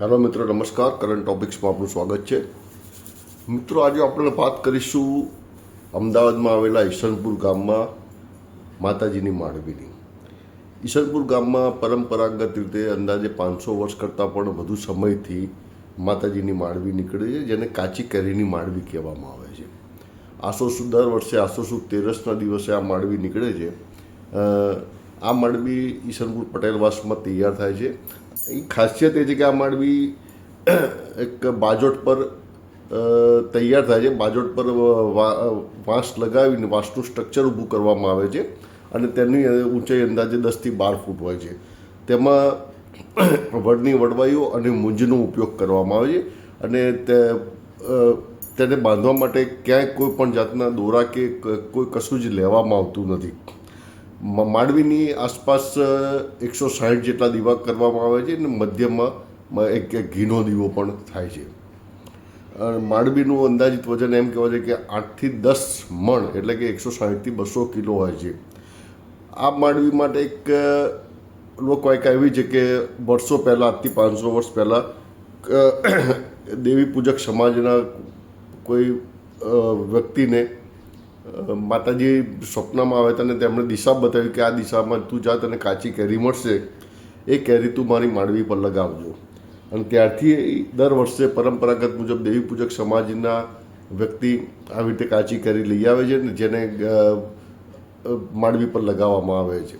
Hello મિત્રો, નમસ્કાર. Current ટોપિક્સમાં આપનું સ્વાગત છે. મિત્રો, આજે આપણે વાત કરીશું અમદાવાદમાં આવેલા ઈશનપુર ગામમાં માતાજીની માળવીની ઈશનપુર ગામમાં પરંપરાગત રીતે અંદાજે પાંચસો વર્ષ કરતાં પણ વધુ સમયથી માતાજીની માળવી નીકળે છે, જેને કાચી કેરીની માળવી કહેવામાં આવે છે. આસો સુદ દર વર્ષે આસો સુદ તેરસના દિવસે આ માળવી નીકળે છે. આ માળવી ઈશનપુર પટેલવાસમાં તૈયાર થાય છે. એ ખાસિયત એ છે કે આ માંડવી એક બાજોટ પર તૈયાર થાય છે. બાજોટ પર વાંસ લગાવીને વાંસનું સ્ટ્રક્ચર ઊભું કરવામાં આવે છે અને તેની ઊંચાઈ અંદાજે દસથી બાર ફૂટ હોય છે. તેમાં વડની વડવાઈઓ અને મૂંજનો ઉપયોગ કરવામાં આવે છે અને તે તેને બાંધવા માટે ક્યાંય કોઈ પણ જાતના દોરા કે, કોઈ કશું જ લેવામાં આવતું નથી. માંડવીની આસપાસ એકસો સાઠ જેટલા દીવા કરવામાં આવે છે અને મધ્યમાં એક એક ઘીનો દીવો પણ થાય છે. માંડવીનું અંદાજિત વજન એમ કહેવાય છે કે આઠથી દસ મણ, એટલે કે એકસો સાઠથી બસો કિલો હોય છે. આ માંડવી માટે એક લોકો લોકવાયકા એવી છે કે વર્ષો પહેલાં, આજથી પાંચસો વર્ષ પહેલાં દેવી પૂજક સમાજના કોઈ વ્યક્તિને માતાજી સ્વપ્નમાં આવે તને તેમણે દિશા બતાવી કે આ દિશામાં તું જા, તને કાચી કેરી મળશે. એ કેરી તું મારી માંડવી પર લગાવજો. અને ત્યારથી દર વર્ષે પરંપરાગત મુજબ દેવી પૂજક સમાજના વ્યક્તિ આવી રીતે કાચી કેરી લઈ આવે છે ને જેને માંડવી પર લગાવવામાં આવે છે.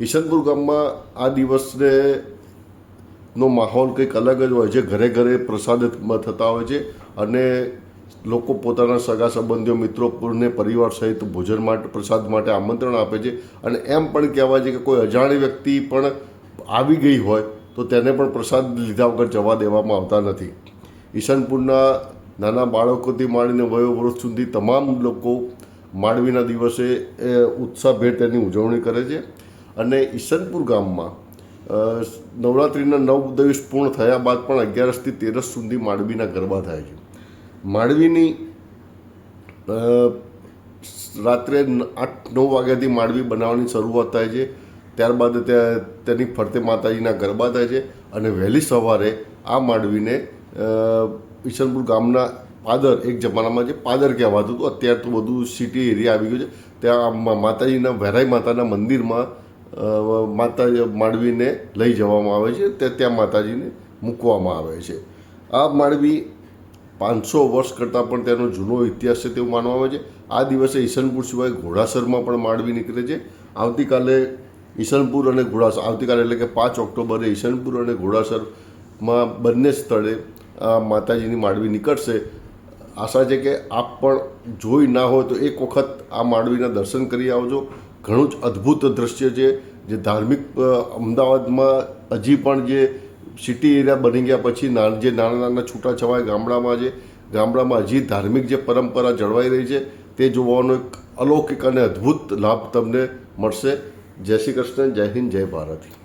ઈશનપુર ગામમાં આ દિવસને નો માહોલ કંઈક અલગ જ હોય છે. ઘરે ઘરે પ્રસાદ થતા હોય છે અને લોકો પોતાના સગા સંબંધીઓ મિત્રોને પરિવાર સહિત ભોજન માટે, પ્રસાદ માટે આમંત્રણ આપે છે. અને એમ પણ કહેવાય છે કે કોઈ અજાણી વ્યક્તિ પણ આવી ગઈ હોય તો તેને પણ પ્રસાદ લીધા વગર જવા દેવામાં આવતા નથી. ઈશનપુરના નાના બાળકોથી માંડીને વયોવૃદ્ધ સુધી તમામ લોકો માંડવીના દિવસે, એ, ઉત્સાહભેર તેની ઉજવણી કરે છે. અને ઈશનપુર ગામમાં નવરાત્રિના નવ દિવસ પૂર્ણ થયા બાદ પણ અગિયારસથી તેરસ સુધી માંડવીના ગરબા થાય છે. માંડવીની રાત્રે આઠ, નવ વાગ્યાથી માંડવી બનાવવાની શરૂઆત થાય છે. ત્યારબાદ ત્યાં તેની ફરતે માતાજીના ગરબા થાય છે અને વહેલી સવારે આ માંડવીને ઈશનપુર ગામના પાદર, એક જમાનામાં જે પાદર કહેવાતું હતું, અત્યારે તો બધું સિટી એરિયા આવી ગયું છે. ત્યાં માતાજીના વહેરાઈ માતાના મંદિરમાં માતા માંડવીને લઈ જવામાં આવે છે. તે ત્યાં માતાજીને મૂકવામાં આવે છે. આ માંડવી પાંચસો વર્ષ કરતાં પણ તેનો જૂનો ઇતિહાસ છે તેવું માનવામાં આવે છે. આ દિવસે ઈશનપુર સિવાય ઘોડાસરમાં પણ માંડવી નીકળે છે. આવતીકાલે ઈશનપુર અને ઘોડાસર, આવતીકાલે એટલે કે પાંચ ઓક્ટોબરે ઈશનપુર અને ઘોડાસરમાં બંને સ્થળે આ માતાજીની માંડવી નીકળશે. આશા છે કે આપ પણ જોઈ ના હોય તો એક વખત આ માંડવીના દર્શન કરી આવજો. ઘણું જ અદ્ભુત દ્રશ્ય છે. જે ધાર્મિક અમદાવાદમાં હજી પણ જે સિટી એરિયા બની ગયા પછી જે નાના નાના છૂટાછવાયા ગામડામાં જે ગામડામાં હજી ધાર્મિક જે પરંપરા જળવાઈ રહી છે, તે જોવાનો એક અલૌકિક અને અદ્ભુત લાભ તમને મળશે. જય શ્રી કૃષ્ણ, જય હિન્દ, જય ભારત.